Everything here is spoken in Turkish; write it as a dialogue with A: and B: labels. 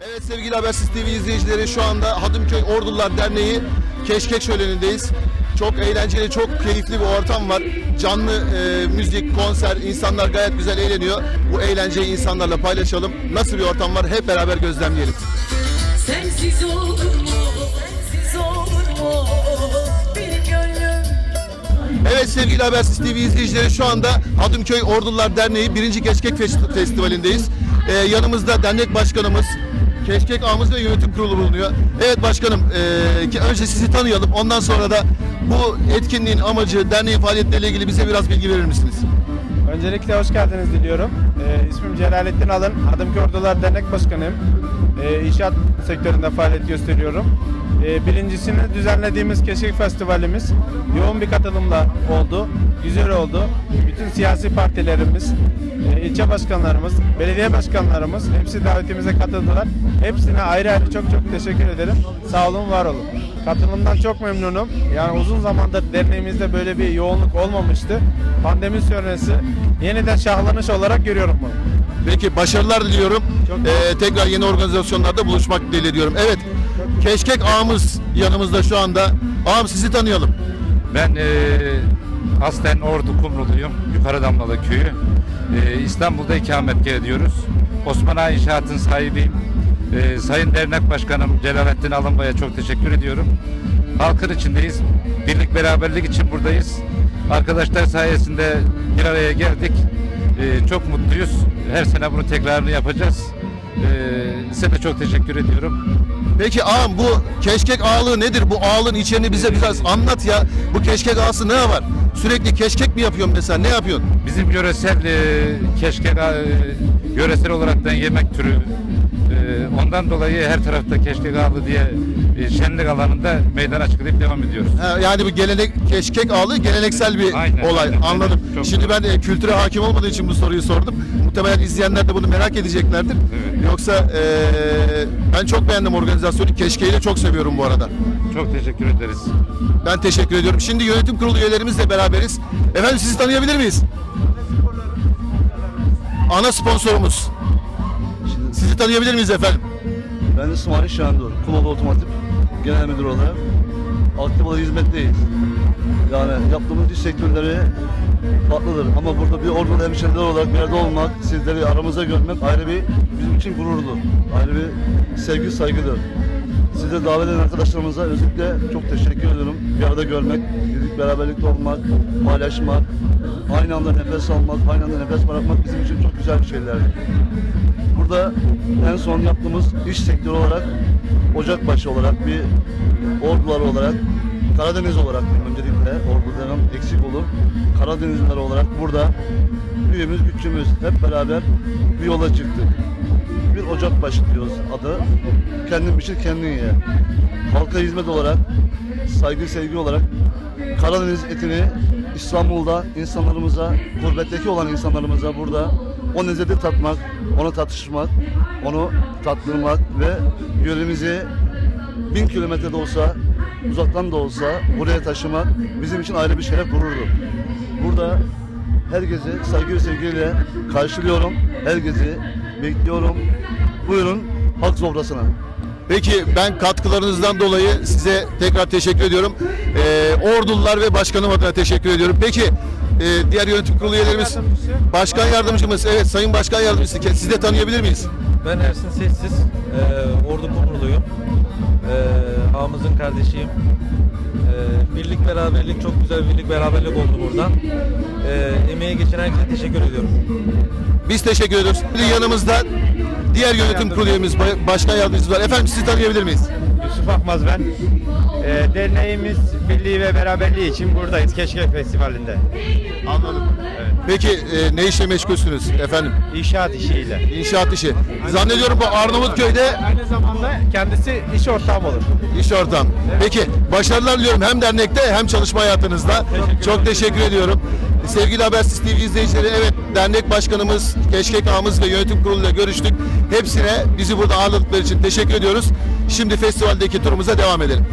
A: Evet sevgili Habersiz TV izleyicileri şu anda Hadımköy Ordular Derneği Keşkek Şöleni'ndeyiz. Çok eğlenceli, çok keyifli bir ortam var. Canlı e, müzik, konser, insanlar gayet güzel eğleniyor. Bu eğlenceyi insanlarla paylaşalım. Nasıl bir ortam var hep beraber gözlemleyelim.
B: Sensiz olur mu?
A: Evet sevgili Habersiz TV izleyicileri şu anda Hadımköy Ordular Derneği 1. Keşkek Festi- Festivali'ndeyiz. Ee, yanımızda dernek başkanımız, Keşkek Ağımız ve Yönetim Kurulu bulunuyor. Evet başkanım, ki önce sizi tanıyalım. Ondan sonra da bu etkinliğin amacı, derneğin faaliyetleriyle ilgili bize biraz bilgi verir misiniz?
C: Öncelikle hoş geldiniz diliyorum. Ee, ismim Celalettin Alın. Adım Ordular Dernek Başkanıyım. Ee, inşaat sektöründe faaliyet gösteriyorum. Ee, birincisini düzenlediğimiz Keşif Festivalimiz yoğun bir katılımla oldu. Güzel oldu. Bütün siyasi partilerimiz, e, ilçe başkanlarımız, belediye başkanlarımız hepsi davetimize katıldılar. Hepsine ayrı ayrı çok çok teşekkür ederim. Sağ olun, var olun. Katılımdan çok memnunum. Yani uzun zamandır derneğimizde böyle bir yoğunluk olmamıştı. Pandemi sonrası yeniden şahlanış olarak görüyorum bunu.
A: Peki başarılar diliyorum.
C: Çok-
A: Ee, tekrar yeni organizasyonlarda buluşmak dileğiyle diyorum. Evet, Keşkek Ağımız yanımızda şu anda. Ağam sizi tanıyalım.
D: Ben eee aslen Ordu Kumruluyum. Yukarı Damlalı köyü. Eee, İstanbul'da ikamet ediyoruz. Osman Ağa İnşaat'ın sahibiyim. Eee, Sayın Dernek Başkanım Celalettin Alınbay'a çok teşekkür ediyorum. Halkın içindeyiz. Birlik beraberlik için buradayız. Arkadaşlar sayesinde bir araya geldik. Eee, çok mutluyuz. Her sene bunu tekrarını yapacağız. Eee size de çok teşekkür ediyorum.
A: Peki ağam bu keşkek ağalığı nedir? Bu ağalığın içeriğini bize biraz anlat ya. Bu keşkek ağası ne var? Sürekli keşkek mi yapıyorsun mesela? Ne yapıyorsun?
D: Bizim yöresel e, keşke e, yöresel olaraktan yemek türü ondan dolayı her tarafta keşke ağlı diye e, şenlik alanında meydan açıklayıp devam ediyoruz.
A: Ha, yani bu gelenek keşkek ağalığı geleneksel bir
D: Aynen,
A: olay.
D: aynen,
A: Anladım.
D: Çok
A: Şimdi ben e, kültüre hakim olmadığım için bu soruyu sordum. Muhtemelen izleyenler de bunu merak edeceklerdir.
D: Evet.
A: Yoksa e, ben çok beğendim organizasyonu. Keşkeyi de çok seviyorum bu arada.
D: Çok teşekkür ederiz.
A: Ben teşekkür ediyorum. Şimdi yönetim kurulu üyelerimizle beraberiz. Efendim sizi tanıyabilir miyiz? Ana sponsorumuz. Sizi tanıyabilir miyiz efendim?
E: Ben İsmail Şendur, Kumalı Otomotiv Genel Müdür olarak aktif hizmetteyiz. Yani yaptığımız iş sektörleri farklıdır ama burada bir ordulu hemşehriler olarak bir arada olmak, sizleri aramıza görmek ayrı bir bizim için gururdur. Ayrı bir sevgi, saygıdır. Size davet eden arkadaşlarımıza özellikle çok teşekkür ediyorum. Bir arada görmek, birlik beraberlikte olmak, paylaşmak, aynı anda nefes almak, aynı anda nefes bırakmak bizim için çok güzel bir şeylerdir. Burada en son yaptığımız iş sektörü olarak Ocakbaşı olarak bir ordular olarak Karadeniz olarak öncelikle ordularım eksik olur. Karadenizliler olarak burada büyüğümüz güçümüz hep beraber bir yola çıktık. Bir Ocakbaşı diyoruz adı. Kendin pişir kendin ye. Halka hizmet olarak saygı sevgi olarak Karadeniz etini İstanbul'da insanlarımıza, gurbetteki olan insanlarımıza burada o lezzeti tatmak, onu tatışmak, onu tattırmak ve yöremizi bin kilometre de olsa, uzaktan da olsa buraya taşımak bizim için ayrı bir şeref gururdur. Burada herkesi saygı ve sevgiyle karşılıyorum. Herkesi bekliyorum. Buyurun halk sofrasına.
A: Peki ben katkılarınızdan dolayı size tekrar teşekkür ediyorum. Ee, Orduliler ve başkanım adına teşekkür ediyorum. Peki e, diğer yönetim kurulu üyelerimiz,
C: Yardımcısı.
A: başkan yardımcımız, evet sayın başkan yardımcısı, siz de tanıyabilir miyiz?
F: Ben Ersin Sessiz, eee Ordu Kumruluyum. Eee ağamızın kardeşiyim. Eee birlik beraberlik, çok güzel bir birlik beraberlik oldu buradan. Eee emeğe geçen herkese teşekkür ediyorum.
A: Biz teşekkür ediyoruz. Şimdi yanımızda diğer yönetim kurulu üyemiz, ba- başkan yardımcımız var. Efendim sizi tanıyabilir miyiz?
C: Yusuf Akmaz ben. Ee, derneğimiz birliği ve beraberliği için buradayız Keşkek Festivali'nde.
A: Anladım. Peki e, ne işle meşgulsünüz efendim?
C: İnşaat işiyle.
A: İnşaat işi. Zannediyorum bu Arnavutköy'de
C: Aynı zamanda kendisi iş ortağım olur.
A: iş ortam. Peki başarılar diliyorum hem dernekte hem çalışma hayatınızda. Çok teşekkür ediyorum. Sevgili Habersiz TV izleyicileri evet dernek başkanımız, Keşkek Ağamız ve yönetim kuruluyla görüştük. Hepsine bizi burada ağırladıkları için teşekkür ediyoruz. Şimdi festivaldeki turumuza devam edelim.